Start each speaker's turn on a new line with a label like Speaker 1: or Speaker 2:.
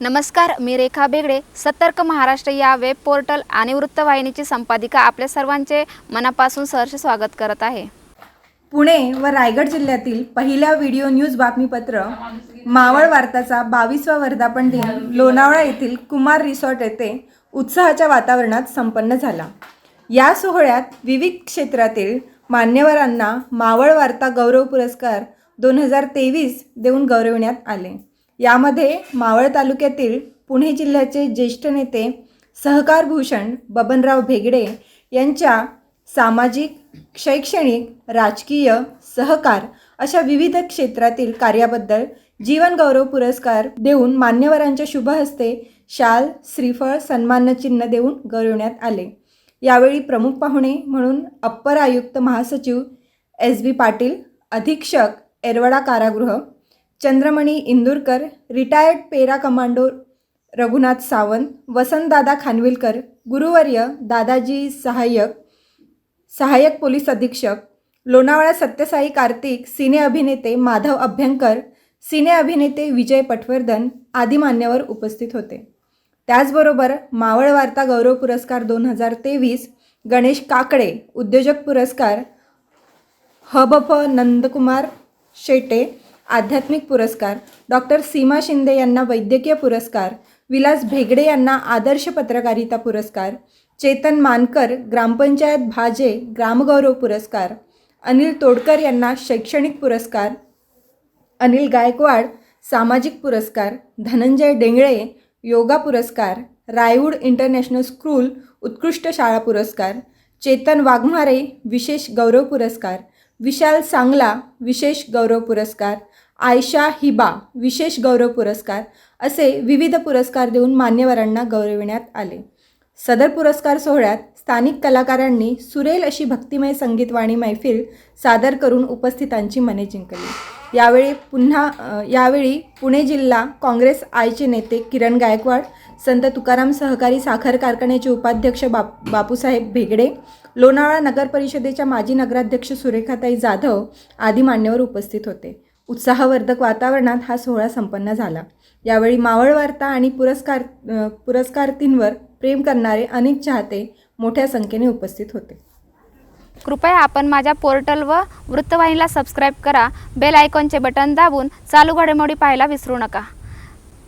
Speaker 1: नमस्कार मी रेखा बेगडे. सतर्क महाराष्ट्र या वेब पोर्टल आणि वृत्तवाहिनीची संपादिका आपल्या सर्वांचे मनापासून सहर्ष स्वागत करत आहे.
Speaker 2: पुणे व रायगड जिल्ह्यातील पहिल्या व्हिडिओ न्यूज बातमीपत्र मावळ वार्ताचा बावीसवा वर्धापन दिन लोणावळा येथील कुमार रिसॉर्ट येथे उत्साहाच्या वातावरणात संपन्न झाला. या सोहळ्यात विविध क्षेत्रातील मान्यवरांना मावळ वार्ता गौरव पुरस्कार दोन हजार तेवीस देऊन गौरविण्यात आले. यामध्ये मावळ तालुक्यातील पुणे जिल्ह्याचे ज्येष्ठ नेते सहकार भूषण बबनराव भेगडे यांच्या सामाजिक शैक्षणिक राजकीय सहकार अशा विविध क्षेत्रातील कार्याबद्दल जीवनगौरव पुरस्कार देऊन मान्यवरांच्या शुभहस्ते शाल श्रीफळ सन्मानचिन्ह देऊन गौरवण्यात आले. यावेळी प्रमुख पाहुणे म्हणून अप्पर आयुक्त महासचिव एस बी पाटील अधीक्षक एरवडा कारागृह Chandramani Indurkar retired para commando Raghunath Sawant Vasantdada Khanvilkar गुरुवर्य Dadaji सहाय्यक सहाय्यक पोलीस अधीक्षक लोणावळा सत्यसाई कार्तिक सिने अभिनेते माधव अभ्यंकर सिने अभिनेते विजय पटवर्धन आदी मान्यवर उपस्थित होते. त्याचबरोबर मावळ वार्ता गौरव पुरस्कार दोन हजार तेवीस गणेश काकडे उद्योजक पुरस्कार हबफ नंदकुमार शेटे आध्यात्मिक पुरस्कार डॉक्टर सीमा शिंदे यांना वैद्यकीय पुरस्कार विलास भेगडे यांना आदर्श पत्रकारिता पुरस्कार चेतन मानकर ग्रामपंचायत भाजे ग्रामगौरव पुरस्कार अनिल तोडकर यांना शैक्षणिक पुरस्कार अनिल गायकवाड सामाजिक पुरस्कार धनंजय डेंगळे योगा पुरस्कार रायवूड इंटरनॅशनल स्कूल उत्कृष्ट शाळा पुरस्कार चेतन वाघमारे विशेष गौरव पुरस्कार विशाल सांगला विशेष गौरव पुरस्कार आयशा हिबा विशेष गौरव पुरस्कार असे विविध पुरस्कार देऊन मान्यवरांना गौरविण्यात आले. सदर पुरस्कार सोहळ्यात स्थानिक कलाकारांनी सुरेल अशी भक्तिमय संगीतवाणी मैफिल सादर करून उपस्थितांची मने जिंकली. यावेळी पुन्हा यावेळी पुणे जिल्हा काँग्रेस आयचे नेते किरण गायकवाड संत तुकाराम सहकारी साखर कारखान्याचे उपाध्यक्ष बाप बापूसाहेब भेगडे लोणावळा नगर परिषदेच्या माजी नगराध्यक्ष सुरेखाताई जाधव आदी मान्यवर उपस्थित होते. उत्साहवर्धक वातावरणात हा सोहळा संपन्न झाला. यावेळी मावळ वार्ता आणि पुरस्कार पुरस्कारतींवर प्रेम करणारे अनेक चाहते मोठ्या संख्येने उपस्थित होते.
Speaker 1: कृपया आपण माझ्या पोर्टल व वृत्तवाहिनीला सबस्क्राईब करा. बेल आयकॉनचे बटन दाबून चालू घडामोडी पाहायला विसरू नका.